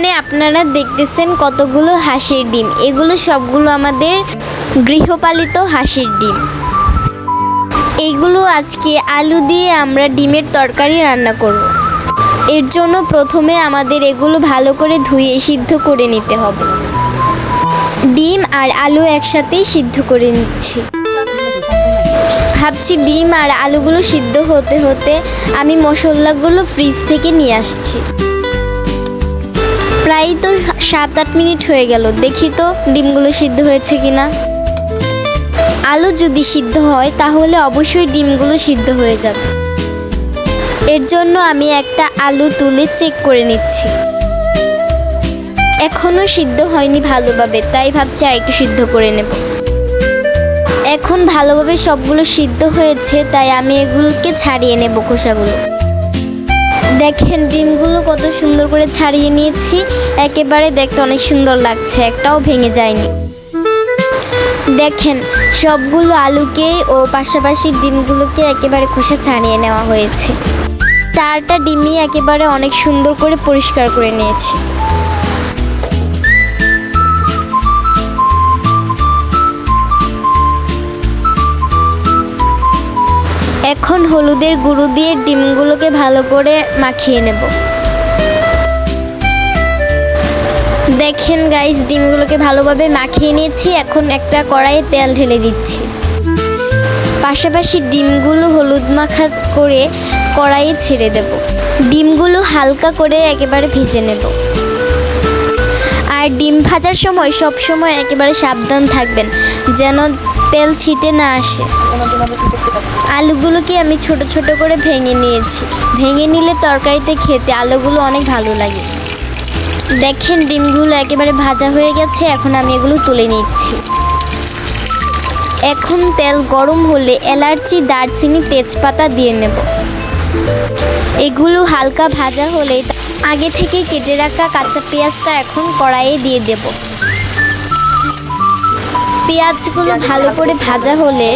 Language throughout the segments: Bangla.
এখানে আপনারা দেখতেছেন কতগুলো হাঁসের ডিম। এগুলো সবগুলো আমাদের গৃহপালিত হাঁসের ডিম। এইগুলো আজকে আলু দিয়ে আমরা ডিমের তরকারি রান্না করব। এর জন্য প্রথমে আমাদের এগুলো ভালো করে ধুয়ে সিদ্ধ করে নিতে হবে। ডিম আর আলু একসাথেই সিদ্ধ করে নিচ্ছি। ভাবছি ডিম আর আলুগুলো সিদ্ধ হতে হতে আমি মশলাগুলো ফ্রিজ থেকে নিয়ে আসছি। প্রায় তো সাত আট মিনিট হয়ে গেল। দেখি তো ডিমগুলো সিদ্ধ হয়েছে কিনা। আলু যদি সিদ্ধ হয়, তাহলে অবশ্যই ডিমগুলো সিদ্ধ হয়ে যাবে। এর জন্য আমি একটা আলু তুলে চেক করে নিচ্ছি। এখনও সিদ্ধ হয়নি ভালোভাবে, তাই ভাবছি আর একটু সিদ্ধ করে নেব। এখন ভালোভাবে সবগুলো সিদ্ধ হয়েছে, তাই আমি এগুলোকে ছাড়িয়ে নেব খোসাগুলো। দেখেন, ডিমগুলো কত সুন্দর করে ছাড়িয়ে নিয়েছি। একেবারে দেখতে অনেক সুন্দর লাগছে, একটাও ভেঙে যায়নি। দেখেন, সবগুলো আলুকে ও পাশাপাশি ডিমগুলোকে একেবারে খোসা ছাড়িয়ে নেওয়া হয়েছে। চারটা ডিমই একেবারে অনেক সুন্দর করে পরিষ্কার করে নিয়েছি। এখন হলুদের গুঁড়ো দিয়ে ডিমগুলোকে ভালো করে মাখিয়ে নেব। দেখেন গাইস ডিমগুলোকে ভালোভাবে মাখিয়ে নিয়েছি, এখন একটা কড়াইয়ে তেল ঢেলে দিচ্ছি। পাশাপাশি ডিমগুলো হলুদ মাখা করে কড়াইয়ে ছেড়ে দেব। ডিমগুলো হালকা করে একেবারে ভেজে নেব। আর ডিম ভাজার সময় সব সময় একেবারে সাবধান থাকবেন, যেন তেল ছিটে না আসে। আলুগুলোকে আমি ছোট ছোট করে ভেঙে নিয়েছি। ভেঙে নিলে তরকারিতে খেতে আলুগুলো অনেক ভালো লাগে। দেখেন, ডিমগুলো একেবারে ভাজা হয়ে গেছে, এখন আমি এগুলো তুলে নিচ্ছি। এখন তেল গরম হলে এলাচি, দারচিনি, তেজপাতা দিয়ে নেব। এগুলো হালকা ভাজা হলে আগে থেকে কেটে রাখা কাঁচা পেঁয়াজটা এখন কড়াইয়ে দিয়ে দেব। পেঁয়াজগুলো ভালো করে ভাজা হলে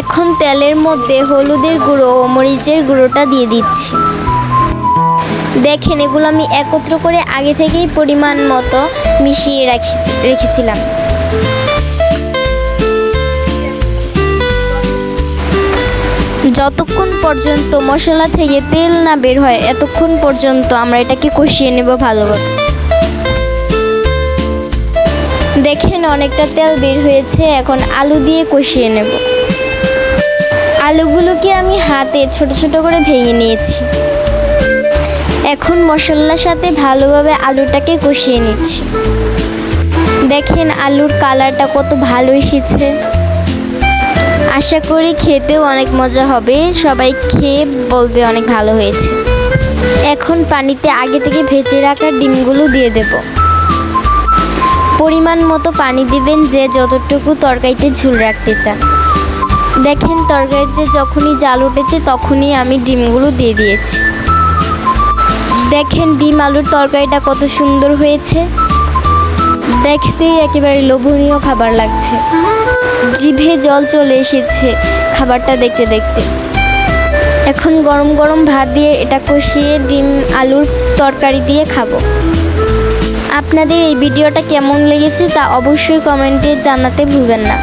এখন তেলের মধ্যে হলুদের গুঁড়ো ও মরিচের গুঁড়োটা দিয়ে দিচ্ছি। দেখেন, এগুলো আমি একত্র করে আগে থেকেই পরিমাণ মতো মিশিয়ে রাখি, রেখেছিলাম। যতক্ষণ পর্যন্ত মশলা থেকে তেল না বের হয়, এতক্ষণ পর্যন্ত আমরা এটাকে কষিয়ে নেব ভালোভাবে। অনেকটা তেল বের হয়েছে, এখন আলু দিয়ে কষিয়ে নেব। আলুগুলোকে আমি হাতে ছোট ছোট করে ভেঙে নিয়েছি। এখন মশলার সাথে ভালোভাবে আলুটাকে কষিয়ে নিচ্ছি। দেখেন আলুর কালারটা কত ভালো এসেছে। আশা করি খেতেও অনেক মজা হবে, সবাই খেয়ে বলবে অনেক ভালো হয়েছে। এখন পানিতে আগে থেকে ভেজে রাখা ডিমগুলো দিয়ে দেব। পরিমাণ মতো পানি দিবেন যে যতটুকু তরকারিতে ঝুল রাখতে চান। দেখেন তরকারিতে যখনই জাল উঠেছে তখনই আমি ডিমগুলো দিয়ে দিয়েছি। দেখেন ডিম আলুর তরকারিটা কত সুন্দর হয়েছে। দেখতেই একেবারে লোভনীয় খাবার লাগছে। জিভে জল চলে এসেছে খাবারটা দেখতে দেখতে। এখন গরম গরম ভাত দিয়ে এটা কষিয়ে ডিম আলুর তরকারি দিয়ে খাব। আপনাদের এই ভিডিওটা কেমন লেগেছে তা অবশ্যই কমেন্টে জানাতে ভুলবেন না।